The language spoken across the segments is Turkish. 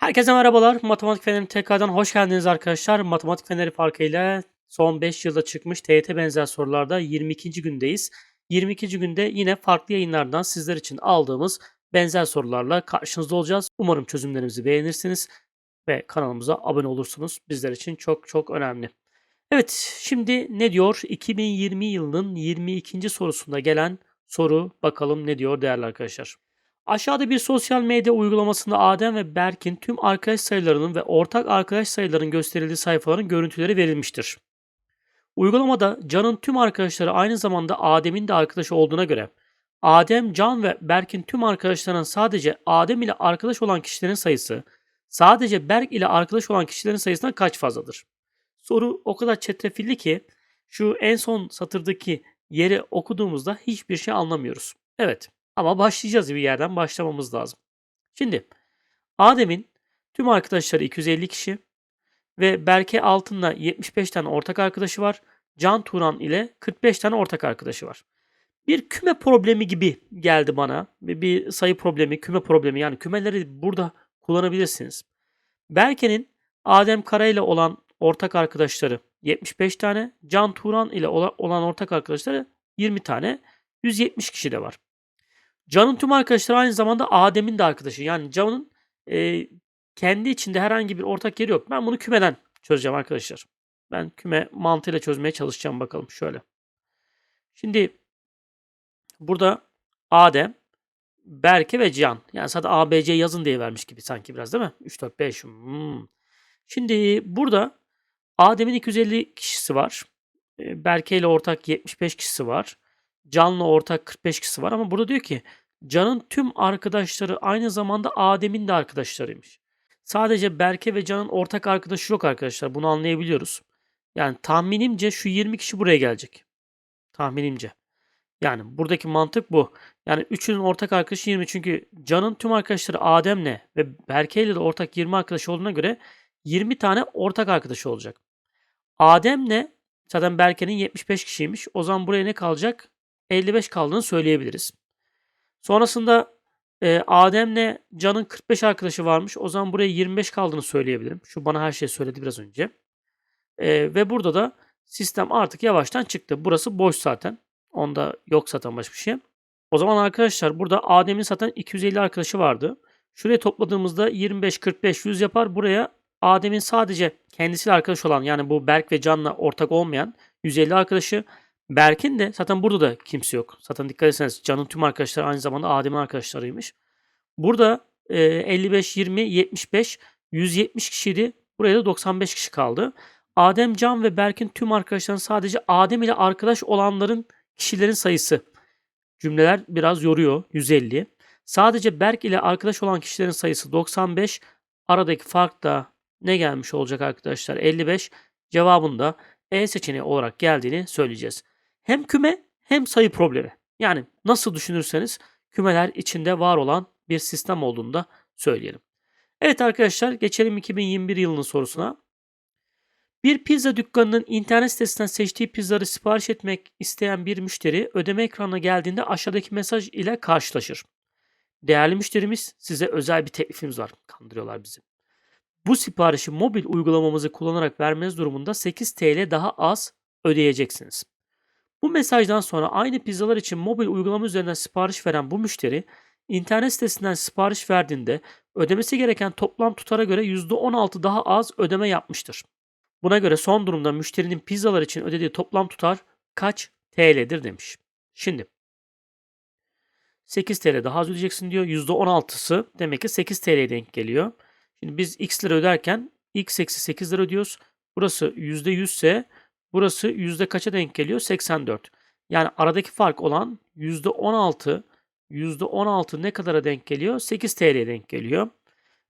Herkese merhabalar. Matematik Feneri tekrardan hoş geldiniz arkadaşlar. Matematik Feneri farkıyla son 5 yılda çıkmış TYT benzer sorularda 22. gündeyiz. 22. günde yine farklı yayınlardan sizler için aldığımız benzer sorularla karşınızda olacağız. Umarım çözümlerimizi beğenirsiniz ve kanalımıza abone olursunuz. Bizler için çok çok önemli. Evet, şimdi ne diyor? 2020 yılının 22. sorusunda gelen soru bakalım ne diyor değerli arkadaşlar. Aşağıda bir sosyal medya uygulamasında Adem ve Berk'in tüm arkadaş sayılarının ve ortak arkadaş sayılarının gösterildiği sayfaların görüntüleri verilmiştir. Uygulamada Can'ın tüm arkadaşları aynı zamanda Adem'in de arkadaşı olduğuna göre Adem, Can ve Berk'in tüm arkadaşlarının sadece Adem ile arkadaş olan kişilerin sayısı sadece Berk ile arkadaş olan kişilerin sayısından kaç fazladır? Soru o kadar çetrefilli ki şu en son satırdaki yeri okuduğumuzda hiçbir şey anlamıyoruz. Evet. Ama başlayacağız bir yerden başlamamız lazım. Şimdi Adem'in tüm arkadaşları 250 kişi ve Berke Altın'la 75 tane ortak arkadaşı var. Can Turan ile 45 tane ortak arkadaşı var. Bir küme problemi gibi geldi bana. Bir, bir sayı problemi, küme problemi. Yani kümeleri burada kullanabilirsiniz. Berke'nin Adem Kara ile olan ortak arkadaşları 75 tane. Can Turan ile olan ortak arkadaşları 20 tane. 170 kişi de var. Can'ın tüm arkadaşları aynı zamanda Adem'in de arkadaşı. Yani Can'ın e, kendi içinde herhangi bir ortak yeri yok. Ben bunu kümeden çözeceğim arkadaşlar. Ben küme mantığıyla çözmeye çalışacağım bakalım şöyle. Şimdi burada Adem, Berke ve Can. Yani sadece ABC yazın diye vermiş gibi sanki biraz değil mi? 3, 4, 5. Hmm. Şimdi burada Adem'in 250 kişisi var. Berke ile ortak 75 kişisi var. Can'la ortak 45 kişisi var ama burada diyor ki Can'ın tüm arkadaşları aynı zamanda Adem'in de arkadaşlarıymış. Sadece Berke ve Can'ın ortak arkadaşı yok arkadaşlar. Bunu anlayabiliyoruz. Yani tahminimce şu 20 kişi buraya gelecek. Tahminimce. Yani buradaki mantık bu. Yani üçünün ortak arkadaşı 20 çünkü Can'ın tüm arkadaşları Adem'le ve Berke ile de ortak 20 arkadaş olduğuna göre 20 tane ortak arkadaşı olacak. Adem'le zaten Berke'nin 75 kişiymiş. O zaman buraya ne kalacak? 55 kaldığını söyleyebiliriz. Sonrasında e, Adem'le Can'ın 45 arkadaşı varmış. O zaman buraya 25 kaldığını söyleyebilirim. Şu bana her şeyi söyledi biraz önce. E, ve burada da sistem artık yavaştan çıktı. Burası boş zaten. Onda yok zaten başka bir şey. O zaman arkadaşlar burada Adem'in zaten 250 arkadaşı vardı. Şuraya topladığımızda 25, 45, 100 yapar. Buraya Adem'in sadece kendisiyle arkadaş olan yani bu Berk ve Can'la ortak olmayan 150 arkadaşı Berk'in de zaten burada da kimse yok. Zaten dikkat etseniz Can'ın tüm arkadaşları aynı zamanda Adem'in arkadaşlarıymış. Burada e, 55, 20, 75, 170 kişiydi. Buraya da 95 kişi kaldı. Adem, Can ve Berk'in tüm arkadaşlarının sadece Adem ile arkadaş olanların kişilerin sayısı. Cümleler biraz yoruyor. 150. Sadece Berk ile arkadaş olan kişilerin sayısı 95. Aradaki fark da ne gelmiş olacak arkadaşlar? 55. Cevabında E seçeneği olarak geldiğini söyleyeceğiz. Hem küme hem sayı problemi. Yani nasıl düşünürseniz kümeler içinde var olan bir sistem olduğunu da söyleyelim. Evet arkadaşlar geçelim 2021 yılının sorusuna. Bir pizza dükkanının internet sitesinden seçtiği pizzaları sipariş etmek isteyen bir müşteri ödeme ekranına geldiğinde aşağıdaki mesaj ile karşılaşır. Değerli müşterimiz size özel bir teklifimiz var. Kandırıyorlar bizi. Bu siparişi mobil uygulamamızı kullanarak vermeniz durumunda 8 TL daha az ödeyeceksiniz. Bu mesajdan sonra aynı pizzalar için mobil uygulama üzerinden sipariş veren bu müşteri internet sitesinden sipariş verdiğinde ödemesi gereken toplam tutara göre %16 daha az ödeme yapmıştır. Buna göre son durumda müşterinin pizzalar için ödediği toplam tutar kaç TL'dir demiş. Şimdi 8 TL daha az ödeyeceksin diyor. %16'sı demek ki 8 TL'ye denk geliyor. Şimdi biz x lira öderken x eksi 8 lira ödüyoruz. Burası %100 ise Burası yüzde kaça denk geliyor? 84. Yani aradaki fark olan yüzde 16. Yüzde 16 ne kadara denk geliyor? 8 TL'ye denk geliyor.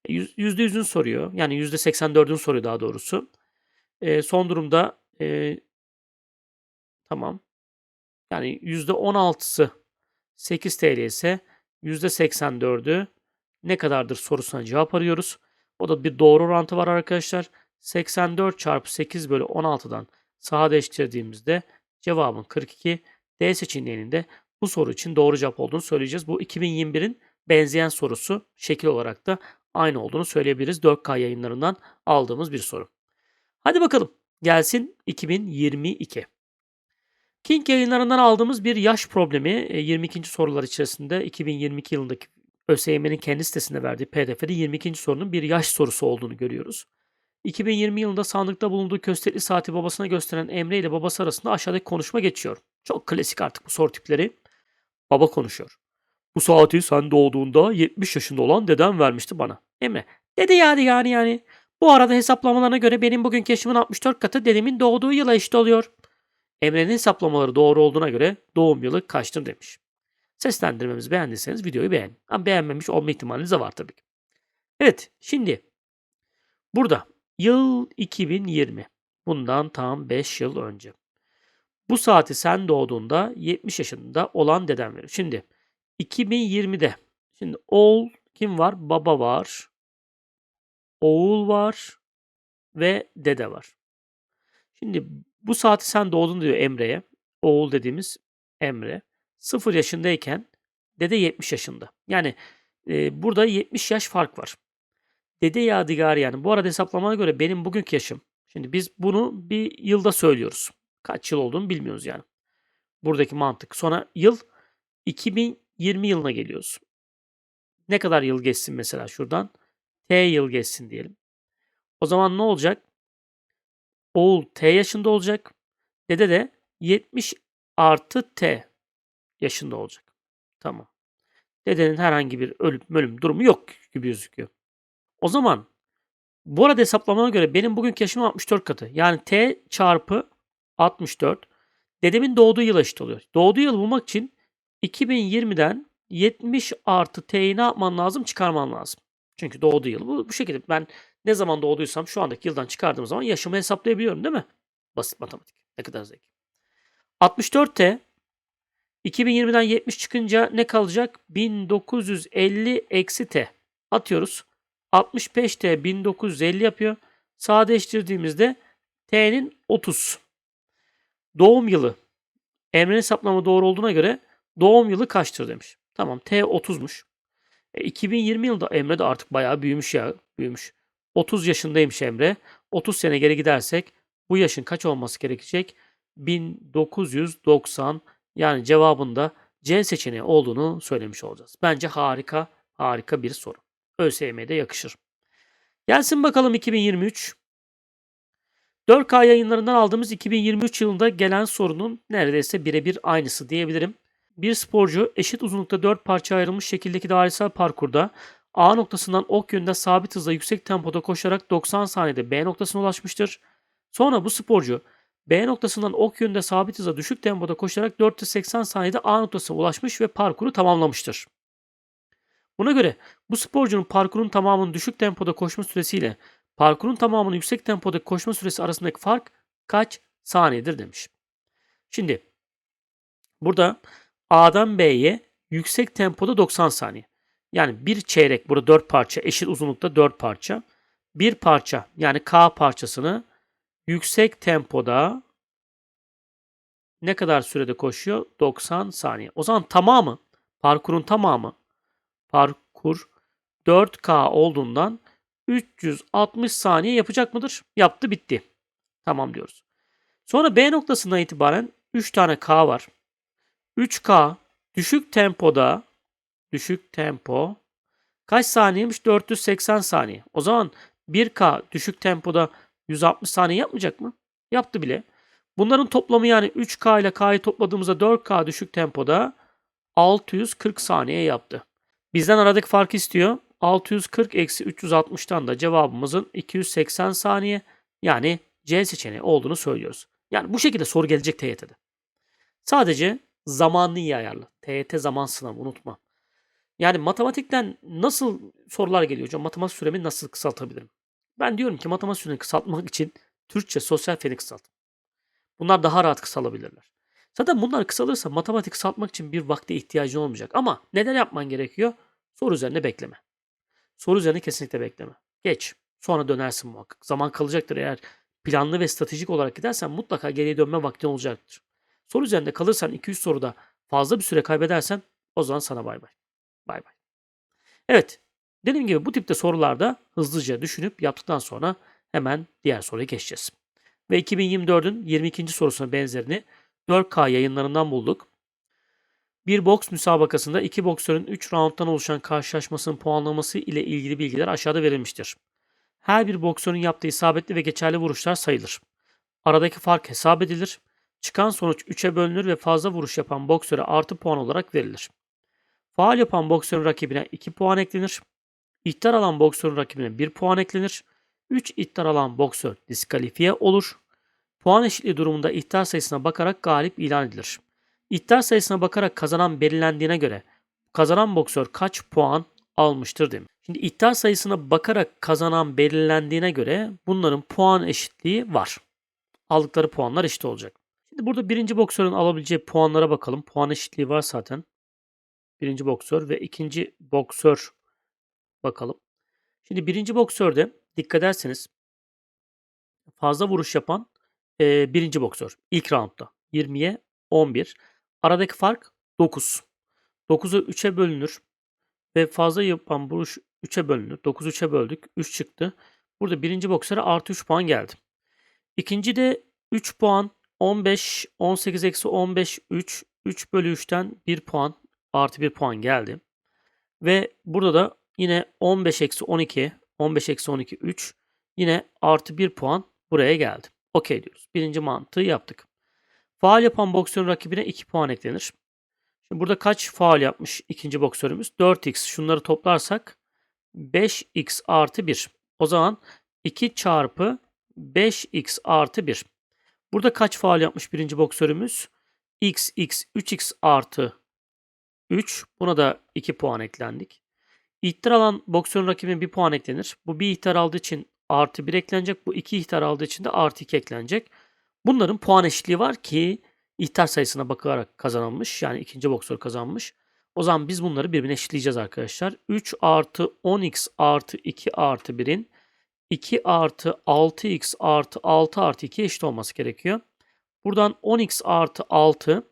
E, yüzde yüzün soruyor. Yani yüzde 84'ün soruyor daha doğrusu. E, son durumda e, tamam. Yani yüzde 16'sı 8 TL ise yüzde 84'ü ne kadardır sorusuna cevap arıyoruz. O da bir doğru orantı var arkadaşlar. 84 çarpı 8 bölü 16'dan sadeleştirdiğimizde cevabın 42 D seçeneğinin bu soru için doğru cevap olduğunu söyleyeceğiz. Bu 2021'in benzeyen sorusu şekil olarak da aynı olduğunu söyleyebiliriz. 4K yayınlarından aldığımız bir soru. Hadi bakalım. Gelsin 2022. King yayınlarından aldığımız bir yaş problemi e, 22. sorular içerisinde 2022 yılındaki ÖSYM'nin kendi sitesinde verdiği PDF'de 22. sorunun bir yaş sorusu olduğunu görüyoruz. 2020 yılında sandıkta bulunduğu köstekli saati babasına gösteren Emre ile babası arasında aşağıdaki konuşma geçiyor. Çok klasik artık bu soru tipleri. Baba konuşuyor. Bu saati sen doğduğunda 70 yaşında olan dedem vermişti bana. Emre. Dede yani yani yani. Bu arada hesaplamalarına göre benim bugünkü yaşımın 64 katı dedemin doğduğu yıla eşit oluyor. Emre'nin hesaplamaları doğru olduğuna göre doğum yılı kaçtır demiş. Seslendirmemizi beğendiyseniz videoyu beğenin. Ama beğenmemiş olma ihtimaliniz de var tabii. Evet şimdi burada yıl 2020. Bundan tam 5 yıl önce. Bu saati sen doğduğunda 70 yaşında olan deden verir. Şimdi 2020'de şimdi oğul kim var? Baba var. Oğul var ve dede var. Şimdi bu saati sen doğdun diyor Emre'ye. Oğul dediğimiz Emre. 0 yaşındayken dede 70 yaşında. Yani e, burada 70 yaş fark var. Dede Yadigarı yani. Bu arada hesaplamana göre benim bugünkü yaşım. Şimdi biz bunu bir yılda söylüyoruz. Kaç yıl olduğunu bilmiyoruz yani. Buradaki mantık. Sonra yıl 2020 yılına geliyoruz. Ne kadar yıl geçsin mesela şuradan? T yıl geçsin diyelim. O zaman ne olacak? Oğul T yaşında olacak. Dede de 70 artı T yaşında olacak. Tamam. Dedenin herhangi bir ölüm ölüm durumu yok gibi gözüküyor. O zaman bu arada hesaplamana göre benim bugünkü yaşım 64 katı. Yani T çarpı 64 dedemin doğduğu yıl eşit oluyor. Doğduğu yıl bulmak için 2020'den 70 artı T'yi ne yapman lazım? Çıkarman lazım. Çünkü doğduğu yıl bu, bu şekilde. Ben ne zaman doğduysam şu andaki yıldan çıkardığım zaman yaşımı hesaplayabiliyorum değil mi? Basit matematik. Ne kadar zeki. 64 T 2020'den 70 çıkınca ne kalacak? 1950 eksi T. Atıyoruz. 65 T 1950 yapıyor. Sadeleştirdiğimizde T'nin 30. Doğum yılı. Emre'nin hesaplama doğru olduğuna göre doğum yılı kaçtır demiş. Tamam T 30'muş. E, 2020 yılında Emre de artık bayağı büyümüş ya. Büyümüş. 30 yaşındaymış Emre. 30 sene geri gidersek bu yaşın kaç olması gerekecek? 1990 yani cevabında C seçeneği olduğunu söylemiş olacağız. Bence harika, harika bir soru. ÖSYM'de yakışır. Gelsin bakalım 2023. 4K yayınlarından aldığımız 2023 yılında gelen sorunun neredeyse birebir aynısı diyebilirim. Bir sporcu eşit uzunlukta 4 parça ayrılmış şekildeki dairesel parkurda A noktasından ok yönünde sabit hızla yüksek tempoda koşarak 90 saniyede B noktasına ulaşmıştır. Sonra bu sporcu B noktasından ok yönünde sabit hızla düşük tempoda koşarak 480 saniyede A noktasına ulaşmış ve parkuru tamamlamıştır. Buna göre bu sporcunun parkurun tamamının düşük tempoda koşma süresiyle parkurun tamamının yüksek tempoda koşma süresi arasındaki fark kaç saniyedir demiş. Şimdi burada A'dan B'ye yüksek tempoda 90 saniye. Yani bir çeyrek burada 4 parça eşit uzunlukta 4 parça. Bir parça yani K parçasını yüksek tempoda ne kadar sürede koşuyor? 90 saniye. O zaman tamamı parkurun tamamı parkur 4K olduğundan 360 saniye yapacak mıdır? Yaptı bitti. Tamam diyoruz. Sonra B noktasından itibaren 3 tane K var. 3K düşük tempoda düşük tempo kaç saniyeymiş? 480 saniye. O zaman 1K düşük tempoda 160 saniye yapmayacak mı? Yaptı bile. Bunların toplamı yani 3K ile K'yı topladığımızda 4K düşük tempoda 640 saniye yaptı. Bizden aradaki fark istiyor. 640 eksi 360'tan da cevabımızın 280 saniye yani C seçeneği olduğunu söylüyoruz. Yani bu şekilde soru gelecek TYT'de. Sadece zamanını iyi ayarla. TYT zaman sınavı unutma. Yani matematikten nasıl sorular geliyor hocam? Matematik süremi nasıl kısaltabilirim? Ben diyorum ki matematik süreni kısaltmak için Türkçe, sosyal feni kısalt. Bunlar daha rahat kısalabilirler. Zaten bunlar kısalırsa matematik kısaltmak için bir vakte ihtiyacın olmayacak. Ama neden yapman gerekiyor? Soru üzerine bekleme. Soru üzerine kesinlikle bekleme. Geç. Sonra dönersin muhakkak. Zaman kalacaktır eğer planlı ve stratejik olarak gidersen mutlaka geriye dönme vaktin olacaktır. Soru üzerinde kalırsan 2-3 soruda fazla bir süre kaybedersen o zaman sana bay bay. Bay bay. Evet. Dediğim gibi bu tipte sorularda hızlıca düşünüp yaptıktan sonra hemen diğer soruya geçeceğiz. Ve 2024'ün 22. sorusuna benzerini 4K yayınlarından bulduk. Bir boks müsabakasında iki boksörün 3 rounddan oluşan karşılaşmasının puanlaması ile ilgili bilgiler aşağıda verilmiştir. Her bir boksörün yaptığı isabetli ve geçerli vuruşlar sayılır. Aradaki fark hesap edilir. Çıkan sonuç 3'e bölünür ve fazla vuruş yapan boksöre artı puan olarak verilir. Faal yapan boksörün rakibine 2 puan eklenir. İhtar alan boksörün rakibine 1 puan eklenir. 3 ihtar alan boksör diskalifiye olur. Puan eşitliği durumunda ihtar sayısına bakarak galip ilan edilir. İhtar sayısına bakarak kazanan belirlendiğine göre kazanan boksör kaç puan almıştır demiş. Şimdi ihtar sayısına bakarak kazanan belirlendiğine göre bunların puan eşitliği var. Aldıkları puanlar eşit olacak. Şimdi burada birinci boksörün alabileceği puanlara bakalım. Puan eşitliği var zaten. Birinci boksör ve ikinci boksör bakalım. Şimdi birinci boksörde dikkat ederseniz fazla vuruş yapan e, birinci boksör. ilk roundda 20'ye 11. Aradaki fark 9. 9'u 3'e bölünür ve fazla yapan vuruş 3'e bölünür. 9'u 3'e böldük. 3 çıktı. Burada birinci boksöre artı 3 puan geldi. İkinci de 3 puan 15, 18 eksi 15, 3. 3 bölü 3'ten 1 puan artı 1 puan geldi. Ve burada da yine 15 eksi 12, 15 eksi 12, 3. Yine artı 1 puan buraya geldi. Okey diyoruz. Birinci mantığı yaptık. Faal yapan boksörün rakibine 2 puan eklenir. Şimdi burada kaç faal yapmış ikinci boksörümüz? 4x. Şunları toplarsak 5x artı 1. O zaman 2 çarpı 5x artı 1. Burada kaç faal yapmış birinci boksörümüz? x, x, 3x artı 3. Buna da 2 puan eklendik. İhtar alan boksörün rakibine 1 puan eklenir. Bu bir ihtar aldığı için artı 1 eklenecek. Bu iki ihtar aldığı için de artı 2 eklenecek. Bunların puan eşitliği var ki ihtar sayısına bakarak kazanılmış. Yani ikinci boksör kazanmış. O zaman biz bunları birbirine eşitleyeceğiz arkadaşlar. 3 artı 10x artı 2 artı 1'in 2 artı 6x artı 6 artı 2 eşit olması gerekiyor. Buradan 10x artı 6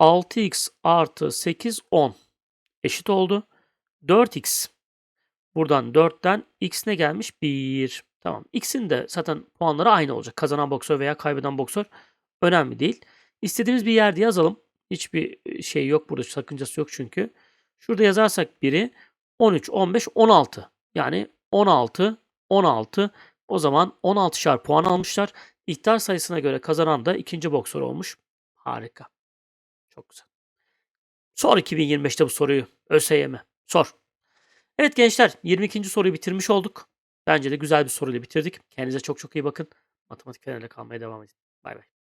6x artı 8 10 eşit oldu. 4x buradan 4'ten x ne gelmiş? 1. Tamam. X'in de zaten puanları aynı olacak. Kazanan boksör veya kaybeden boksör önemli değil. İstediğimiz bir yerde yazalım. Hiçbir şey yok burada. Sakıncası yok çünkü. Şurada yazarsak biri 13, 15, 16. Yani 16, 16. O zaman 16'şar puan almışlar. İhtar sayısına göre kazanan da ikinci boksör olmuş. Harika. Çok güzel. Sor 2025'te bu soruyu. ÖSYM. Sor. Evet gençler 22. soruyu bitirmiş olduk. Bence de güzel bir soruyla bitirdik. Kendinize çok çok iyi bakın. Matematik fenerle kalmaya devam edin. Bay bay.